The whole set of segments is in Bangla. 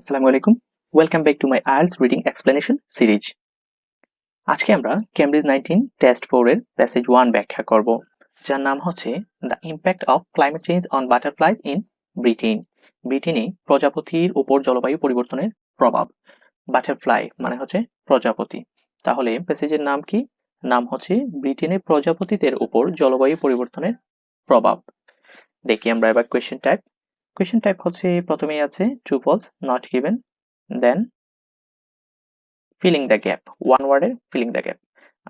আসসালামু আলাইকুম। Welcome back to my IELTS reading explanation series আজকে আমরা ক্যামব্রিজ নাইনটিন টেস্ট ফোর এর প্যাসেজ ওয়ান ব্যাখ্যা করব, যার নাম হচ্ছে the impact of climate change on butterflies in Britain ব্রিটেনে প্রজাপতির উপর জলবায়ু পরিবর্তনের প্রভাব। বাটারফ্লাই মানে হচ্ছে প্রজাপতি। তাহলে প্যাসেজের নাম কি? নাম হচ্ছে ব্রিটেনে প্রজাপতিদের উপর জলবায়ু পরিবর্তনের প্রভাব। দেখি আমরা এবার কোয়েশ্চেন টাইপ কোয়েশ্চেন টাইপ হচ্ছে প্রথমেই আছে true false not given then filling the gap one ওয়ার্ডের ফিলিং দ্য গ্যাপ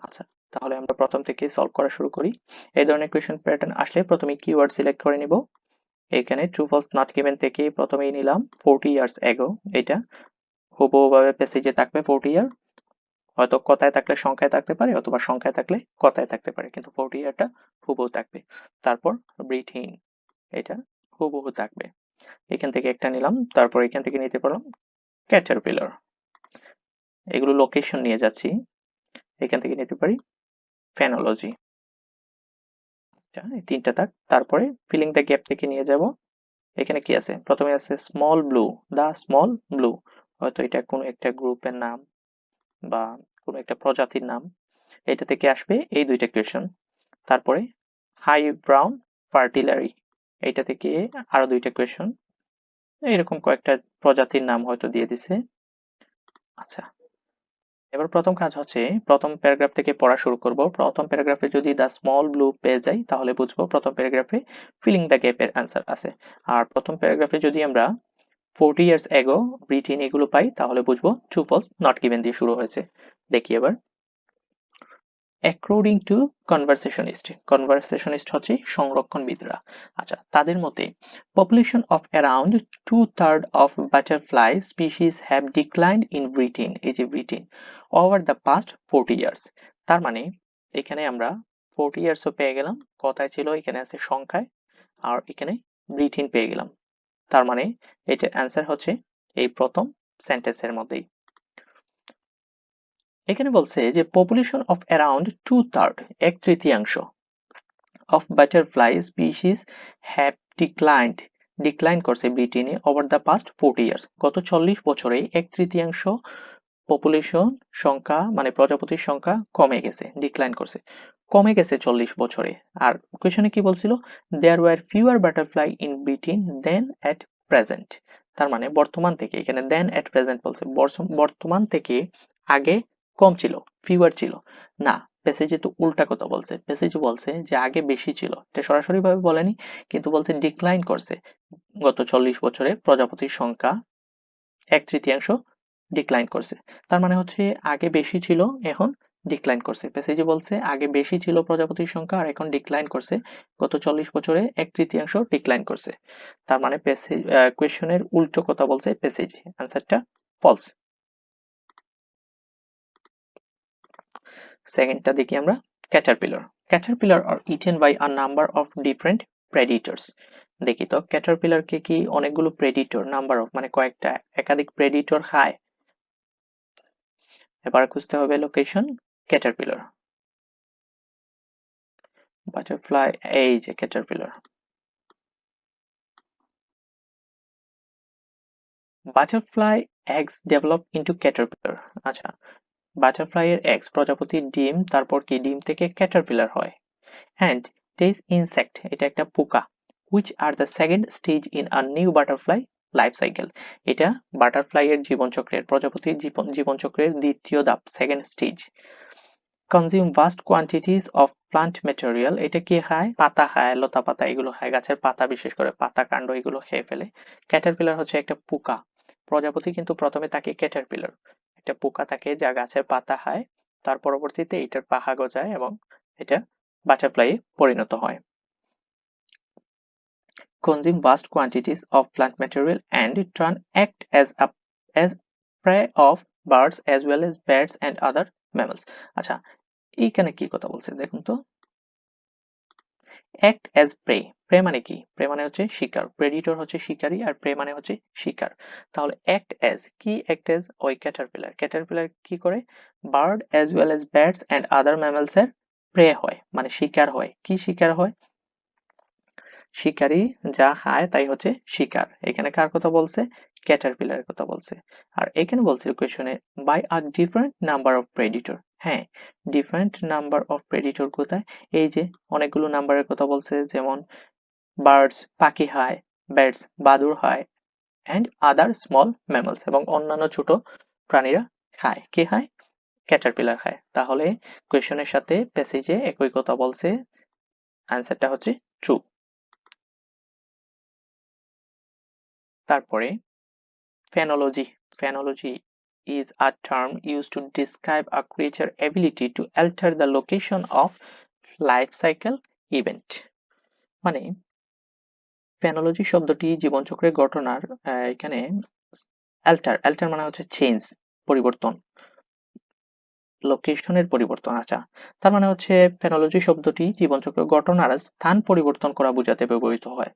আচ্ছা তাহলে আমরা প্রথম থেকে সলভ করা শুরু করি। এই ধরনের কোয়েশ্চেন প্যাটার্ন আসলে প্রথমে কিওয়ার্ড সিলেক্ট করে নিব। এখানে ট্রু ফলস নট গিভেন থেকে প্রথমেই নিলাম ফোরটি ইয়ার্স এগো এটা হুবহুভাবে প্যাসেজে থাকবে ফোরটি ইয়ার হয়তো কথায় থাকলে সংখ্যায় থাকতে পারে, অথবা সংখ্যায় থাকলে কথায় থাকতে পারে, কিন্তু ফোরটি ইয়ারটা হুবহু থাকবে। তারপর ব্রিথিন এটা হুবহু থাকবে। এখান থেকে একটা নিলাম, তারপর এখান থেকে নিতে পারলাম ক্যাটারপিলার এগুলো লোকেশন নিয়ে যাচ্ছি। এখান থেকে নিতে পারি ফ্যানোলজি আচ্ছা তিনটা থাক। তারপরে ফিলিং দ্য গ্যাপ থেকে নিয়ে যাব। এখানে কি আছে? প্রথমে আছে small blue the small blue হয়তো এটা কোনো একটা গ্রুপের নাম বা কোনো একটা প্রজাতির নাম। এটা থেকে আসবে এই দুইটা কোয়েশন তারপরে হাই ব্রাউন ফার্টিলারি এইটা থেকে আরও দুইটা কোয়েশন এরকম কয়েকটা প্রজাতির নাম হয়তো দিয়ে দিছে। আচ্ছা এবার প্রথম কাজ হচ্ছে, প্রথম প্যারাগ্রাফ থেকে পড়া শুরু করব। প্রথম প্যারাগ্রাফে যদি দ্য স্মল ব্লু পেয়ে যাই, তাহলে বুঝব প্রথম প্যারাগ্রাফে ফিলিং দ্য গ্যাপের অ্যান্সার আছে। আর প্রথম প্যারাগ্রাফে যদি আমরা ফোরটি ইয়ার্স এগো ব্রিটেন এগুলো পাই, তাহলে বুঝব ট্রু ফলস নট গিভেন দিয়ে শুরু হয়েছে। দেখি এবার। অ্যাকর্ডিং টু কনভারসেশনিস্ট কনভারসেশনিস্ট হচ্ছে সংরক্ষণবিদরা। আচ্ছা তাদের মতে population of around two third of butterfly species have declined in Britain এই যে Britain over the past forty years তার মানে এখানে আমরা ফোরটি ইয়ার্সও পেয়ে গেলাম, কথায় ছিল এখানে আছে সংখ্যায়, আর এখানে ব্রিটেন পেয়ে গেলাম। তার মানে এটার অ্যান্সার হচ্ছে এই প্রথম সেন্টেন্সের মধ্যেই। এখানে বলছে যে population of around two third এক তৃতীয়াংশ of butterfly species have declined decline করছে ব্রিটেনে over the past forty years গত চল্লিশ বছরে এক তৃতীয়াংশ পপুলেশন সংখ্যা মানে প্রজাপতির সংখ্যা কমে গেছে ডিক্লাইন করছে। কমে গেছে চল্লিশ বছরে। আর কোয়েশনে কি বলছিল? There were fewer butterfly in Britain than at present তার মানে বর্তমান থেকে, এখানে দেন অ্যাট প্রেজেন্ট বলছে। বর্তমান থেকে আগে কম ছিল ফিউয়ার ছিল। না প্যাসেজে তো উল্টা কথা বলছে। প্যাসেজে বলছে যে আগে বেশি ছিল। এটা সরাসরি ভাবে বলেনি, কিন্তু বলছে ডিক্লাইন করছে। গত চল্লিশ বছরে প্রজাপতির সংখ্যা এক তৃতীয়াংশ ডিক্লাইন করছে। তার মানে হচ্ছে আগে বেশি ছিল, এখন ডিক্লাইন করছে। প্যাসেজে বলছে আগে বেশি ছিল প্রজাপতির সংখ্যা আর এখন ডিক্লাইন করছে। গত চল্লিশ বছরে এক তৃতীয়াংশ ডিক্লাইন করছে। তার মানে প্যাসেজ কোয়েশনের উল্টো কথা বলছে প্যাসেজে অ্যান্সারটা ফলস সেকেন্ডটা দেখি আমরা caterpillar caterpillar are eaten by a number of different predators দেখি তো ক্যাটারপিলারকে কি অনেকগুলো প্রেডিটর নাম্বার অফ মানে কয়েকটা, একাধিক প্রেডিটর খায়? এবার খুঁজতে হবে লোকেশন ক্যাটারপিলার বাটারফ্লাই এই যে caterpillar butterfly eggs develop into caterpillar. আচ্ছা বাটারফ্লাই এর এক্স প্রজাপতির ডিম, তারপর কি ডিম থেকে ক্যাটারপিলার হয়। অ্যান্ড টেজ ইনসেক্ট এটা একটা পোকা which are the second stage in a new butterfly life cycle এটা বাটারফ্লাই এর জীবনচক্রের, প্রজাপতির জীবনচক্রের দ্বিতীয় ধাপ second stage consume vast quantities of plant material এটা কি খায়? পাতা খায়, লতা পাতা, এগুলো খায়, গাছের পাতা বিশেষ করে, পাতা, কাণ্ড, এগুলো খেয়ে ফেলে। ক্যাটারপিলার হচ্ছে একটা পোকা, প্রজাপতি কিন্তু প্রথমে তাকে ক্যাটারপিলার একটা পোকা থাকে যা গাছের পাতা হয়, তার পরবর্তীতে এটার পাহা গজায় এবং এটা বাটারফ্লাই পরিণত হয়। Consume vast quantities of plant material and turn act as prey of birds as well as bats and other mammals আচ্ছা এইখানে কি কথা বলছে? দেখুন তো। অ্যাক্ট অ্যাজ প্রে প্রে মানে কি? প্রে মানে হচ্ছে শিকার। প্রেডিটর হচ্ছে শিকারী আর প্রে মানে হচ্ছে শিকার। তাহলে অ্যাক্ট অ্যাজ কি অ্যাক্ট অ্যাজ ওই ক্যাটারপিলার ক্যাটারপিলার কি করে? Bird as well as bats and other mammals এর প্রে হয় মানে শিকার হয়। কি শিকার হয়? শিকারী যা খায় তাই হচ্ছে শিকার। এখানে কার কথা বলছে? ক্যাটারপিলারের কথা বলছে। আর এখানে বলছে কোয়েশনে by a different number of predator হ্যাঁ ডিফারেন্ট নাম্বার অফ প্রেডিটর কোথায়? এই যে অনেকগুলো নাম্বারের কথা বলছে, যেমন বার্ডস পাখি হায় ব্যাটস বাদুর হয় অ্যান্ড আদার স্মল ম্যামলস এবং অন্যান্য ছোট প্রাণীরা খায়। কে খায়? ক্যাটারপিলার খায়। তাহলে কোয়েশনের সাথে প্যাসেজে একই কথা বলছে অ্যান্সারটা হচ্ছে ট্রু তারপরে ফ্যানোলজি ফেনোলজি is a term used to describe a creature ability to alter the location of life cycle event. মানে ফেনোলজি শব্দটি জীবনচক্রের ঘটনার এখানে অ্যাল্টার অ্যাল্টার মানে হচ্ছে চেঞ্জ পরিবর্তন লোকেশনের পরিবর্তন আচ্ছা। তার মানে হচ্ছে ফেনোলজি শব্দটি জীবনচক্র ঘটনার স্থান পরিবর্তন করা বোঝাতে ব্যবহৃত হয়।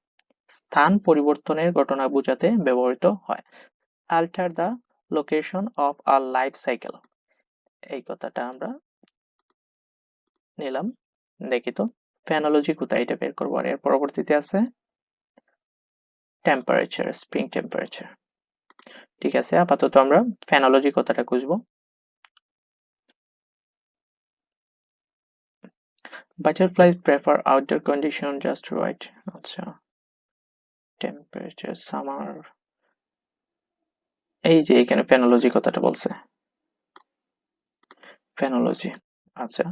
স্থান পরিবর্তনের ঘটনা বোঝাতে ব্যবহৃত হয়। Alter the location of a life cycle এই কথাটা আমরা নিলাম। দেখি তো ফেনোলজি কোথায় এটা বের করব? আর এর পরবর্তীতে আছে টেম্পারেচার স্প্রিং টেম্পারেচার ঠিক আছে, আপাতত আমরা ফেনোলজি কথাটা খুঁজবো। Butterflies prefer outdoor condition, just right. আচ্ছা। টেম্পারেচার সামার এই যে এখানে ফেনোলজি কথাটা বলছে। ফেনোলজি আচ্ছা।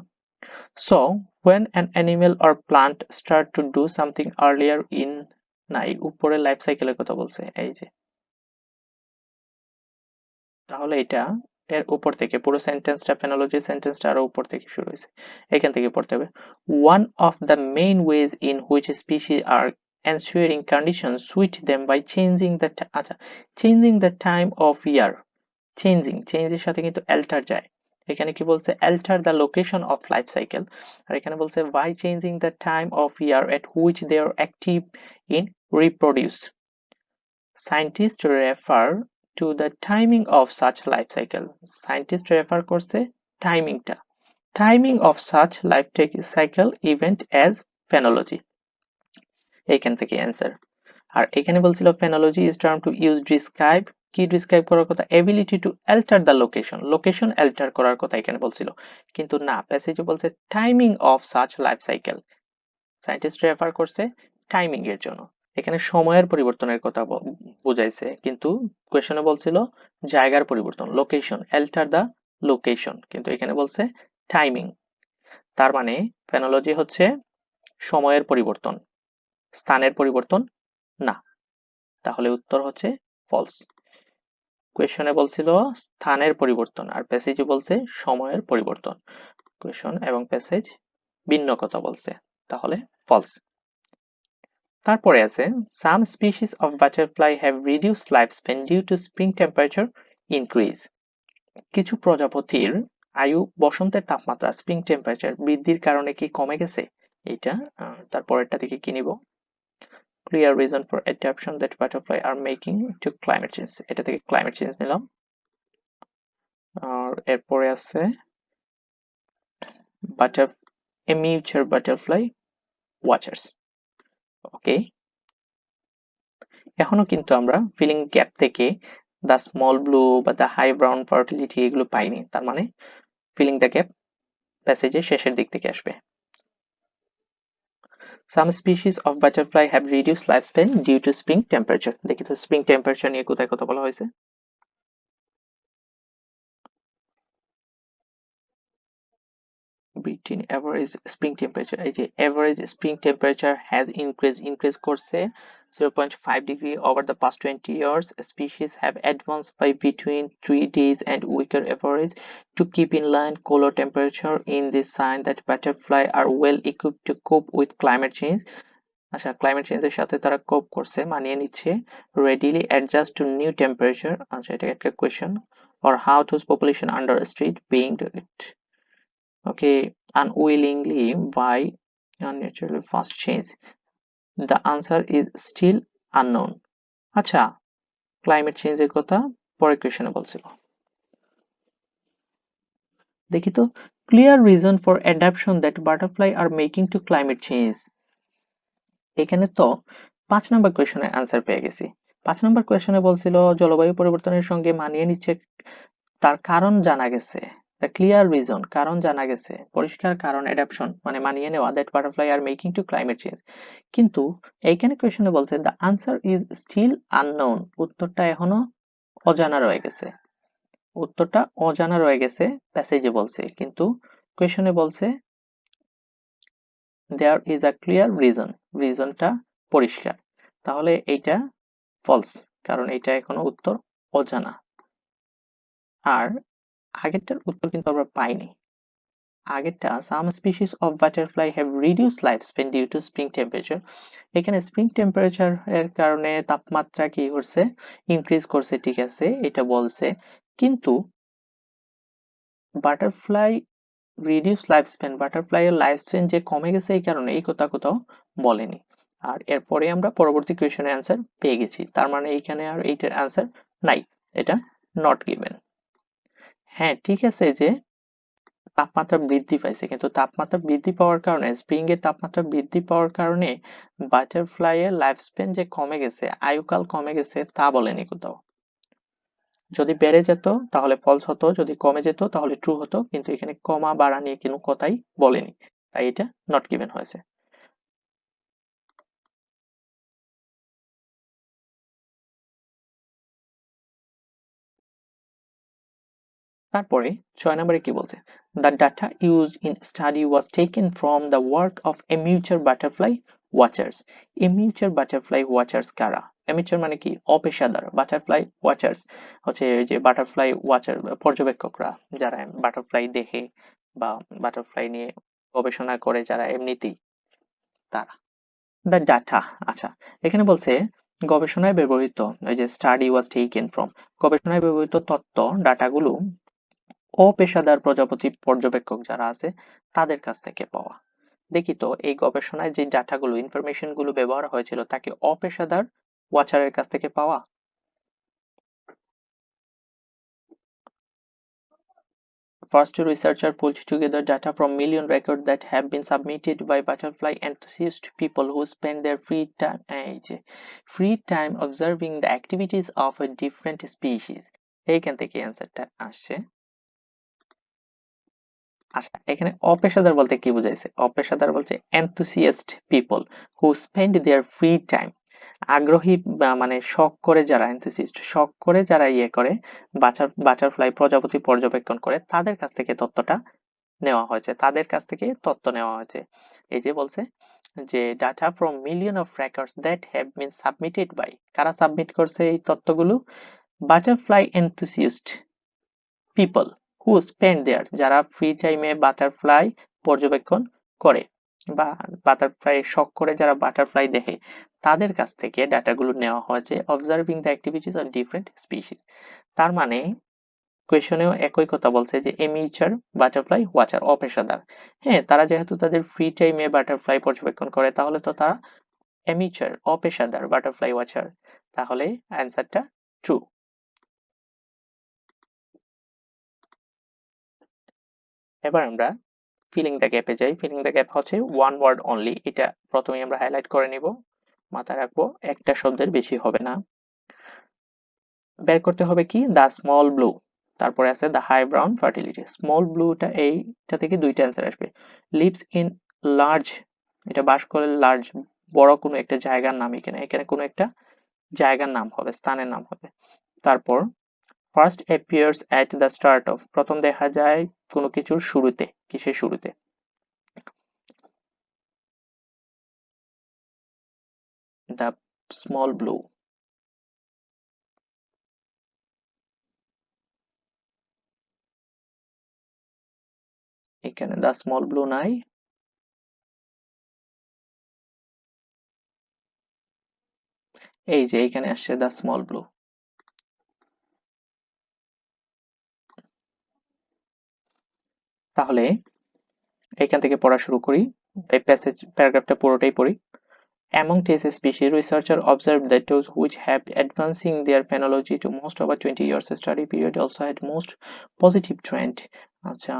So when an animal or plant start to do something earlier in নাই উপরে লাইফ সাইকেলের কথা বলছে, এই যে। তাহলে এটা এর উপর থেকে পুরো সেন্টেন্সটা ফেনোলজি সেন্টেন্সটা আরও উপর থেকে শুরু হয়েছে। এখান থেকে পড়তে হবে। One of the main ways in which species are ensuring conditions suit them by changing the আচ্ছা changing the time of year changing চেঞ্জের সাথে কিন্তু alter যায় এখানে কি বলছে alter the location of life cycle আর এখানে বলছে by changing the time of year at which they are active in reproduce scientists refer to the timing of such life cycle scientists refer করছে টাইমিংটা timing of such life cycle event as phenology এইখান থেকে অ্যান্সার আর এখানে বলছিল phenology is term to use describe কি ডিসক্রাইব করার কথা? Ability to alter the location location alter করার কথা এখানে বলছিল। কিন্তু না প্যাসেজে বলছে timing of such life cycle scientist refer করছে টাইমিং এর জন্য। এখানে সময়ের পরিবর্তনের কথা বুঝাইছে। কিন্তু কোয়েশনে বলছিল জায়গার পরিবর্তন লোকেশন অ্যাল্টার দ্য লোকেশন কিন্তু এখানে বলছে টাইমিং তার মানে ফেনোলজি হচ্ছে সময়ের পরিবর্তন। স্থানের পরিবর্তন না। তাহলে উত্তর হচ্ছে ফলস কোয়েশনে বলছিল স্থানের পরিবর্তন আর প্যাসেজে বলছে সময়ের পরিবর্তন। কোয়েশন এবং প্যাসেজ ভিন্ন কথা বলছে, তাহলে ফলস তারপরে আছে some species of butterfly have reduce life span due to spring temperature increase কিছু প্রজাপতির আয়ু বসন্তের তাপমাত্রা স্প্রিং টেম্পারেচার বৃদ্ধির কারণে কি কমে গেছে? এটা তারপরেরটা থেকে কি নিব? Clear reason for adaptation that butterfly are making to climate change এটা থেকে climate change নিলাম আর এরপরে আছে butter amateur butterfly watchers okay এখনও কিন্তু আমরা ফিলিং গ্যাপ থেকে দ্য স্মল ব্লু বা দ্য হাই ব্রাউন ফার্টিলিটি এগুলো পাইনি তার মানে ফিলিং দ্য গ্যাপ প্যাসেজের শেষের দিক থেকে আসবে Some species of butterfly have reduced lifespan due to spring temperature. দেখি তো spring temperature নিয়ে কোথায় কথা বলা হয়েছে between average spring temperature যে average spring temperature has increased increase করছে 0.5 degree over the past 20 years species have advanced by between 3 days and weaker average to keep in line cooler temperature in this sign that butterfly are well equipped to cope with climate change আচ্ছা ক্লাইমেট চেঞ্জের সাথে তারা কোপ করছে মানিয়ে নিচ্ছে readily adjust to new temperature আচ্ছা এটা একটা question or how to population under street being it okay unwillingly by unnaturally fast change the answer is still unknown আচ্ছা ক্লাইমেট চেঞ্জের কথা পরে কোয়েশনে বলছিল দেখি তো clear reason for adaptation that butterfly are making to climate change এখানে তো পাঁচ নম্বর কোয়েশনে আনসার পেয়ে গেছি পাঁচ নম্বর কোয়েশনে বলছিল জলবায়ু পরিবর্তনের সঙ্গে মানিয়ে নিচ্ছে তার কারণ জানা গেছে দ্য ক্লিয়ার রিজন কারণ জানা গেছে, পরিষ্কার কারণ অ্যাডাপশন মানে মানিয়ে নেওয়া that butterfly are making to climate change কিন্তু এইখানে কোয়েশনে বলছে the answer is still unknown উত্তরটা এখনও অজানা রয়ে গেছে। উত্তরটা অজানা রয়ে গেছে প্যাসেজে বলছে, কিন্তু কোয়েশনে বলছে there is a clear reason রিজনটা পরিষ্কার। তাহলে এইটা ফলস কারণ এটা এখনও উত্তর অজানা। আর আগেরটার উত্তর কিন্তু আমরা পাইনি। আগেরটা some species of butterfly have reduce life span due to spring temperature এখানে স্প্রিং টেম্পারেচার এর কারণে তাপমাত্রা কি করছে? ইনক্রিজ করছে, ঠিক আছে, এটা বলছে। কিন্তু butterfly reduce life span butterfly এর লাইফ স্প্যান যে কমে গেছে এই কারণে, এই কথা কোথাও বলেনি। আর এরপরে আমরা পরবর্তী কোয়েশনের অ্যান্সার পেয়ে গেছি। তার মানে এইখানে আর এইটার অ্যান্সার নাই। এটা নট গিভেন হ্যাঁ ঠিক আছে যে তাপমাত্রা বৃদ্ধি পাইছে। কিন্তু তাপমাত্রা বৃদ্ধি পাওয়ার কারণে স্প্রিং এর তাপমাত্রা বৃদ্ধি পাওয়ার কারণে বাটারফ্লাই এর লাইফ স্প্যান যে কমে গেছে, আয়ুকাল কমে গেছে তা বলেনি কোথাও। যদি বেড়ে যেত, তাহলে ফলস হতো, যদি কমে যেত, তাহলে ট্রু হতো, কিন্তু এখানে কমা বাড়া নিয়ে কোনো কথাই বলেনি। তাই এটা নট গিভেন হয়েছে। তারপরে ছয় নম্বরে কি বলছে? The data use in study was taken from the work of amateur butterfly watchers amateur butterfly watchers কারা? এমিউচার মানে কি? অপেশাদার বাটারফ্লাই ওয়াচার্স হচ্ছে যে বাটারফ্লাই ওয়াচার পর্যবেক্ষকরা, যারা বাটারফ্লাই দেখে বা বাটারফ্লাই নিয়ে গবেষণা করে, যারা এমনিতেই তারা। দ্য ডাটা আচ্ছা এখানে বলছে, গবেষণায় ব্যবহৃত ওই যে স্টাডি ওয়াজ টেকেন ফ্রম গবেষণায় ব্যবহৃত তত্ত্ব ডাটাগুলো অপেশাদার প্রজাপতি পর্যবেক্ষক যারা আছে তাদের কাছ থেকে পাওয়া দেখি তো এই গবেষণায় যে ডাটাগুলো ইনফরমেশনগুলো ব্যবহার হয়েছিল তাকে অপেশাদার ওয়াচারের কাছ থেকে পাওয়া First, researcher pulled together data from million records that have been submitted by butterfly enthusiast people who spend their free time, free time observing the activities of a different species. এইখান থেকে অ্যান্সারটা আসছে আচ্ছা এখানে অপেশাদার বলতে কি বুঝাইছে? অপেশাদার বলছে enthusiast people who spend their free time আগ্রহী মানে শখ করে যারা এনথুসিস্ট শখ করে যারা ইয়ে করে বাটার বাটারফ্লাই প্রজাপতি পর্যবেক্ষণ করে, তাদের কাছ থেকে তথ্যটা নেওয়া হয়েছে। তাদের কাছ থেকে তথ্য নেওয়া হয়েছে। এই যে বলছে যে data from million of records that have been submitted by কারা সাবমিট করছে এই তথ্যগুলো butterfly enthusiast people who spend their যারা ফ্রি টাইমে বাটারফ্লাই পর্যবেক্ষণ করে বা বাটারফ্লাই শখ করে যারা বাটারফ্লাই দেখে, তাদের কাছ থেকে ডাটাগুলো নেওয়া হয়েছে observing the activities of different species তার মানে কোয়েশনেও একই কথা বলছে যে এমিচার বাটারফ্লাই ওয়াচার অপেশাদার। হ্যাঁ তারা যেহেতু তাদের ফ্রি টাইমে বাটারফ্লাই পর্যবেক্ষণ করে, তাহলে তো তারা এমিচার অপেশাদার বাটারফ্লাই ওয়াচার তাহলে অ্যান্সারটা ট্রু এবার আমরা ফিলিং দ্য গ্যাপে যাই। ফিলিং দ্য গ্যাপ হচ্ছে ওয়ান ওয়ার্ড অনলি এটা প্রথমে আমরা হাইলাইট করে নিব। মাথায় রাখব, একটা শব্দের বেশি হবে না। বের করতে হবে কি? দ্য স্মল ব্লু তারপরে আছে the high brown fritillary small ব্লুটা এইটা থেকে দুইটা অ্যান্সার আসবে। লিভস ইন লার্জ এটা বাস করে লার্জ বড় কোনো একটা জায়গার নাম এখানে। এখানে কোনো একটা জায়গার নাম হবে, স্থানের নাম হবে। তারপর first appears at the start of প্রথম দেখা যায় কোনো কিছুর শুরুতে, কিসের শুরুতে? দ্য স্মল ব্লু এখানে দ্য স্মল ব্লু নাই। এই যে, এখানে আসছে দ্য স্মল ব্লু তাহলে এখান থেকে পড়া শুরু করি এই প্যাসেজ প্যারাগ্রাফটা পুরোটাই পড়ি Among TS species, researchers observed that those which have advancing their phenology to most over 20 years study period also had most positive trend. আচ্ছা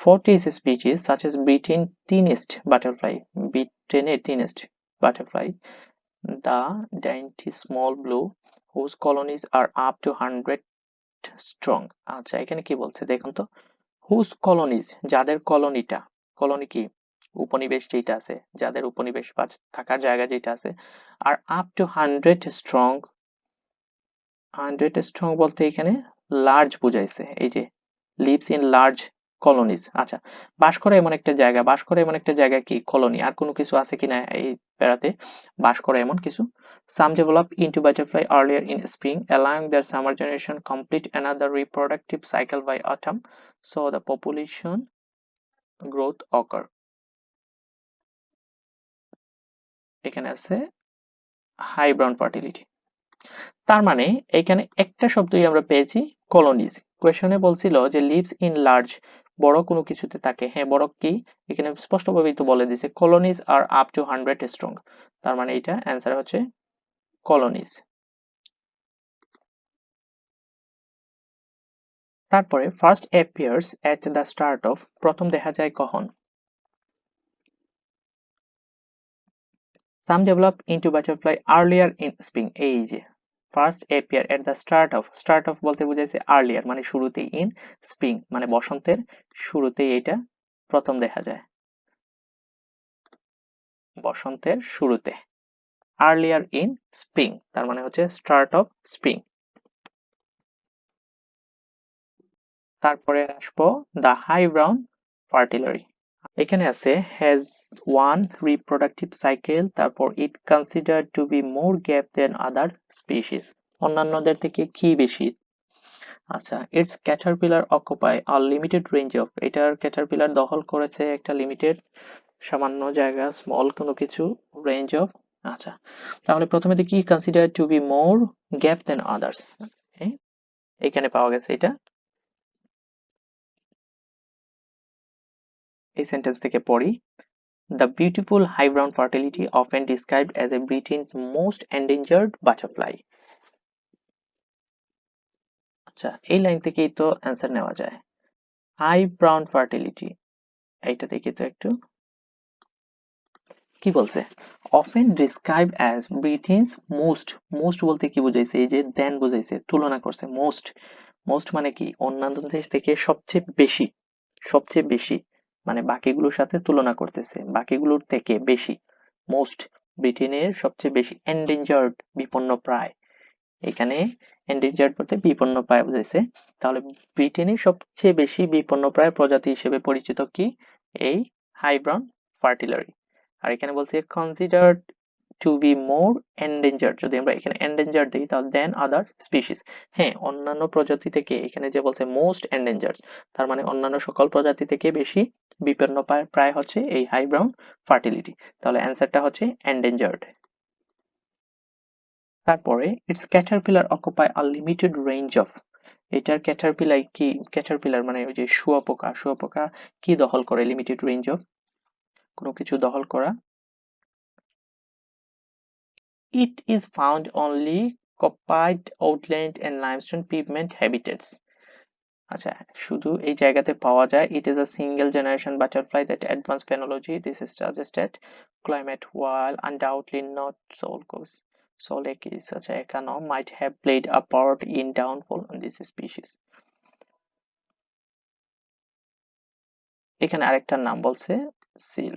For TS species such as Britain teenest butterfly, Britain teenest butterfly, the dainty small blue, whose colonies are up to 100 strong. আচ্ছা এখানে কি বলছে দেখুন তো হুজ কলোনিজ যাদের কলোনিটা কলোনি কি? উপনিবেশ যেটা আছে, যাদের উপনিবেশ বা থাকার জায়গা যেটা আছে আর up to hundred strong hundred strong বলতে এখানে লার্জ বুঝাইছে। এই যে লিভস ইন লার্জ কলোনিজ আচ্ছা বাস করে এমন একটা জায়গা। বাস করে এমন একটা জায়গা কি? কলোনি আর কোনো কিছু আছে কিনা এই প্যারাতে? বাস করে এমন কিছু some develop into butterfly earlier in spring allowing their summer generation complete another reproductive cycle by autumn, so the population growth occur. এখানে আছে হাই ব্রাউন ফার্টিলিটি তার মানে এখানে একটা শব্দই আমরা পেয়েছি কলোনিজ কোয়েশনে বলছিল যে লিভস ইন লার্জ বড় কোনো কিছুতে থাকে। হ্যাঁ বড় কি? এখানে স্পষ্টভাবেই তো বলে দিছে colonies are up to hundred strong তার মানে এটা অ্যান্সার হচ্ছে কলোনিজ তারপরে first appears at the start of প্রথম দেখা যায় কখন? Some develop into butterfly earlier in spring এই যে first appear at the start of start of বলতে বুঝাইছে আর্লিয়ার মানে শুরুতেই ইন স্প্রিং মানে বসন্তের শুরুতেই এটা প্রথম দেখা যায়। বসন্তের শুরুতে। আর্লিয়ার ইন স্প্রিং তার মানে হচ্ছে স্টার্ট অফ স্প্রিং তারপরে আসব দ্য হাই ব্রাউন ফার্টিলারি এখানে আছে হ্যাজ ওয়ান রিপ্রোডাক্টিভ সাইকেল তারপর it consider to be more gap than other species অন্যান্যদের থেকে কি বেশি? আচ্ছা it's caterpillar occupy are limited range of এটার ক্যাটারপিলার দখল করেছে একটা লিমিটেড সামান্য জায়গা স্মল কোনো কিছু রেঞ্জ অফ আচ্ছা তাহলে প্রথমে কি consider to be more gap than others এখানে পাওয়া গেছে এটা। এই সেন্টেন্স থেকে পড়ি। The beautiful high brown fritillary often described as a Britain's most endangered butterfly আচ্ছা এই লাইন থেকেই তো অ্যান্সার নেওয়া যায়। হাই ব্রাউন ফার্টিলিটি এইটা দেখি তো একটু। কি বলছে? Often describe as Britain's most most বলতে কি বুঝাইছে? এই যে দেন বুঝাইছে, তুলনা করছে মোস্ট মোস্ট মানে কি? অন্যান্য দেশ থেকে সবচেয়ে বেশি সবচেয়ে বেশি মানে বাকিগুলোর সাথে তুলনা করতেছে, বাকিগুলোর থেকে বেশি মোস্ট ব্রিটেনের সবচেয়ে বেশি এন্ডেঞ্জার্ড বিপন্ন প্রায়। এখানে এন্ডেঞ্জার্ড বলতে বিপন্ন প্রায় বুঝাইছে। তাহলে ব্রিটেনের সবচেয়ে বেশি বিপন্ন প্রায় প্রজাতি হিসেবে পরিচিত কি? এই হাই ব্রাউন ফার্টিলারি। আর এখানে বলছে considered to be more endangered যদি আমরা এখানে এন্ডেঞ্জার্ড দিই তাহলে দেন আদার স্পিসিস হ্যাঁ অন্যান্য প্রজাতি থেকে এখানে যে বলছে মোস্ট এন্ডেঞ্জার্ড তার মানে অন্যান্য সকল প্রজাতি থেকে বেশি বিপন্ন প্রায় হচ্ছে এই হাই ব্রাউন ফার্টিলিটি তাহলে অ্যান্সারটা হচ্ছে এন্ডেঞ্জার্ড তারপরে it's caterpillar occupy a limited range of এটার ক্যাটারপিলার কি ক্যাটারপিলার মানে ওই যে শুয়াপোকা শুয়াপোকা কি দখল করে লিমিটেড রেঞ্জ অফ কোনো কিছু দখল করা। It is found only coppiced outland and limestone pavement habitats আচ্ছা শুধু এই জায়গাতে পাওয়া যায়। It is a single generation butterfly that advance phenology this is suggested climate wall while undoubtedly not solcos solekis such a econom might have played a part in downfall on this species. এখানে আরেকটার নাম বলছে সিল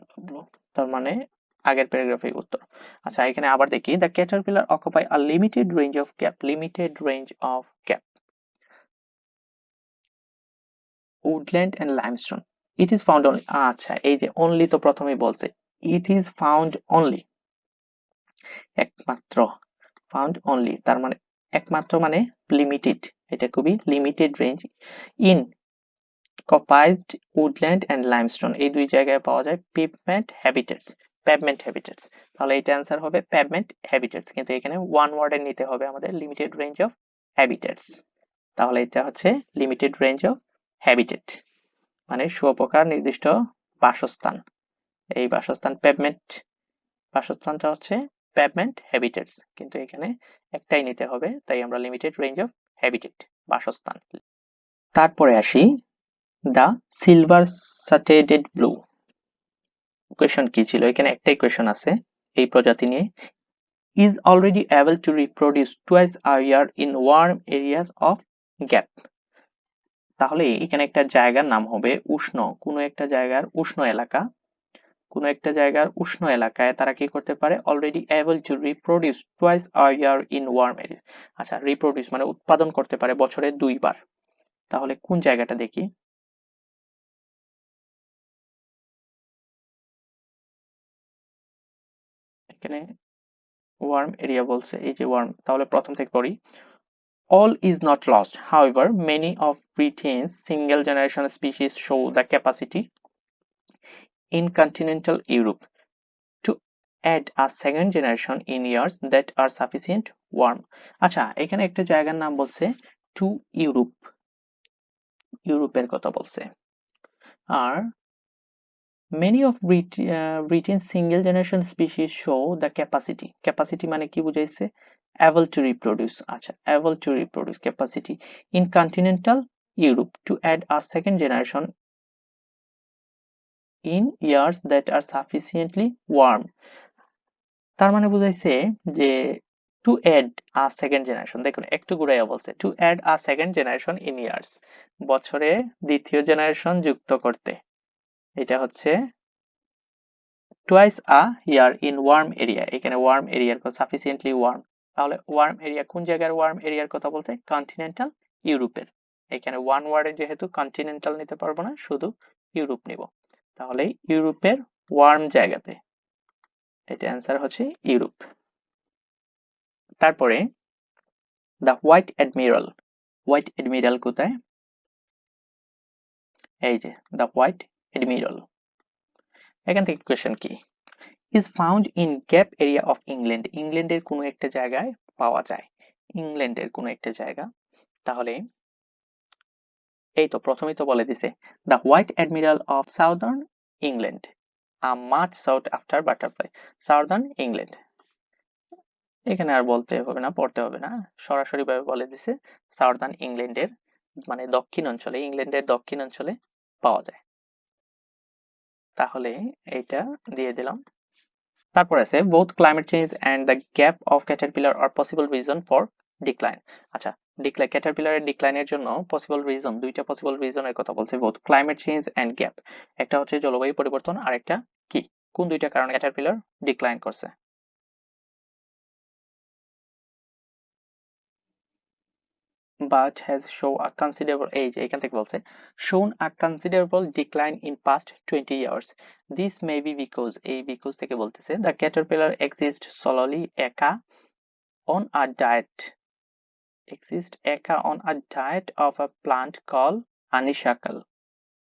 তার মানে আগের প্যারাগ্রাফের উত্তর। আচ্ছা এখানে আবার দেখি the caterpillar occupy a limited range of cap limited range of cap woodland and limestone it is found only আচ্ছা এই যে অনলি তো প্রথমেই বলছে। ইট ইজ ফাউন্ড অনলি একমাত্র ফাউন্ড অনলি তার মানে একমাত্র মানে লিমিটেড এটা খুবই limited range in coppiced woodland and limestone এই দুই জায়গায় পাওয়া যায় পেভমেন্ট হ্যাবিটেটস প্যাভমেন্ট হ্যাবিটেটস তাহলে এটা অ্যান্সার হবে প্যাভমেন্ট হ্যাবিটেটস কিন্তু এখানে ওয়ান ওয়ার্ডে নিতে হবে আমাদের লিমিটেড রেঞ্জ অফ হ্যাবিটেটস তাহলে এটা হচ্ছে লিমিটেড রেঞ্জ অফ হ্যাবিটেট মানে শুয়োপোকার নির্দিষ্ট বাসস্থান। এই বাসস্থান প্যাভমেন্ট বাসস্থানটা হচ্ছে প্যাভমেন্ট হ্যাবিটেটস কিন্তু এখানে একটাই নিতে হবে, তাই আমরা লিমিটেড রেঞ্জ অফ হ্যাবিটেট বাসস্থান। তারপরে আসি the silver studded blue question কি ছিল? এখানে একটাই কোয়েশন আছে এই প্রজাতি নিয়ে। Is already able to reproduce twice a year in warm areas of gap তাহলে এখানে একটা জায়গার নাম হবে উষ্ণ। কোনো একটা জায়গার উষ্ণ এলাকা। কোনো একটা জায়গার উষ্ণ এলাকায় তারা কি করতে পারে? Already able to reproduce twice a year in warm area আচ্ছা রিপ্রোডিউস মানে উৎপাদন করতে পারে বছরে দুইবার। তাহলে কোন জায়গাটা দেখি? এখানে ওয়ার্ম এরিয়া বলছে, এই যে ওয়ার্ম তাহলে প্রথম থেকে পড়ি। All is not lost however many of Britain's single generation species show the capacity in continental Europe to add a second generation in years that are sufficient warm আচ্ছা এখানে একটা জায়গার নাম বলছে টু ইউরোপ ইউরোপের কথা বলছে। আর Many of Brit uh, single generation species show the capacity capacity মানে কি বুঝাইছে able to reproduce আচ্ছা able to reproduce capacity in continental Europe to add a second generation in years that are sufficiently warm তার মানে বুঝাইছে যে to add a second generation দেখুন একটু ঘুরাইয়া বলছে to add a second generation in years বছরে দ্বিতীয় জেনারেশন যুক্ত করতে এটা হচ্ছে twice a year in warm area এখানে ওয়ার্ম এরিয়ার কথা সাফিসিয়েন্টলি ওয়ার্ম তাহলে ওয়ার্ম এরিয়া কোন জায়গার ওয়ার্ম এরিয়ার কথা বলছে? কন্টিনেন্টাল ইউরোপের এখানে ওয়ান ওয়ার্ডে যেহেতু কন্টিনেন্টাল নিতে পারব না, শুধু ইউরোপ নিব। তাহলে ইউরোপের ওয়ার্ম জায়গাতে এটা অ্যান্সার হচ্ছে ইউরোপ তারপরে the white admiral white admiral কোথায়? এই যে দ্য হোয়াইট অ্যাডমিরাল এখান থেকে কোয়েশ্চেন কি? Is found in gap area of England ইংল্যান্ডের কোনো একটা জায়গায় পাওয়া যায়। ইংল্যান্ডের কোনো একটা জায়গা। তাহলে এই তো প্রথমেই তো বলে দিছে white admiral of southern England much sought after butterfly southern England এখানে আর বলতে হবে না, পড়তে হবে না। সরাসরি ভাবে বলে দিছে সাউদার্ন ইংল্যান্ডের মানে দক্ষিণ অঞ্চলে, ইংল্যান্ডের দক্ষিণ অঞ্চলে পাওয়া যায়। তাহলে এইটা দিয়ে দিলাম। তারপর আছে both climate change and the gap of caterpillar are possible reason for decline আচ্ছা ডিক্লাইন ক্যাটারপিলারের ডিক্লাইনের জন্য পসিবল রিজন দুইটা পসিবল রিজনের কথা বলছে both climate change and gap একটা হচ্ছে জলবায়ু পরিবর্তন আর একটা কি? কোন দুইটা কারণে ক্যাটারপিলার ডিক্লাইন করছে? But has shown a considerable age এখান থেকে বলছে shown a considerable decline in past 20 years this may be because এই because থেকে বলতেছে the caterpillar exists solely একা on a diet exist একা on a diet of a plant called honeysuckle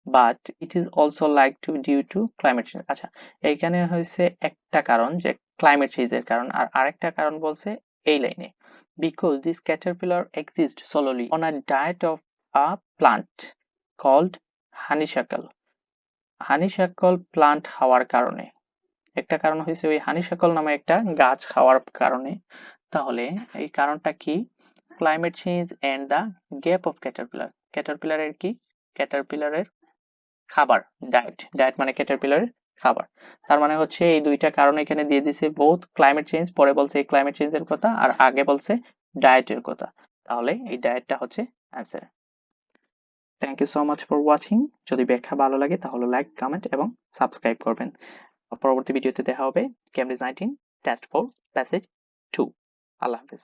but it is also like to due to climate change আচ্ছা এইখানে হয়েছে একটা কারণ যে ক্লাইমেট চেঞ্জের কারণ আর আরেকটা কারণ বলছে এই লাইনে because this caterpillar exists solely on a diet of a plant called honeysuckle. Honeysuckle plant হওয়ার কারণে, একটা কারণ হয়েছে ওই হানিশাকল নামে একটা গাছ খাওয়ার কারণে, তাহলে এই কারণটা কি? Climate change and the gap of caterpillar ক্যাটারপিলারের কি? ক্যাটারপিলারের খাবার ডায়েট ডায়েট মানে ক্যাটারপিলারের খাবার। তার মানে হচ্ছে এই দুইটা কারণ এখানে দিয়ে দিছে বোথ ক্লাইমেট চেঞ্জ পরে বলছে এই ক্লাইমেট চেঞ্জের কথা, আর আগে বলছে ডায়েটের কথা। তাহলে এই ডায়েটটা হচ্ছে answer thank you so much for watching যদি ব্যাখ্যা ভালো লাগে তাহলে লাইক কমেন্ট এবং সাবস্ক্রাইব করবেন। পরবর্তী ভিডিওতে দেখা হবে Cambridge nineteen test for passage two Allah Hafiz.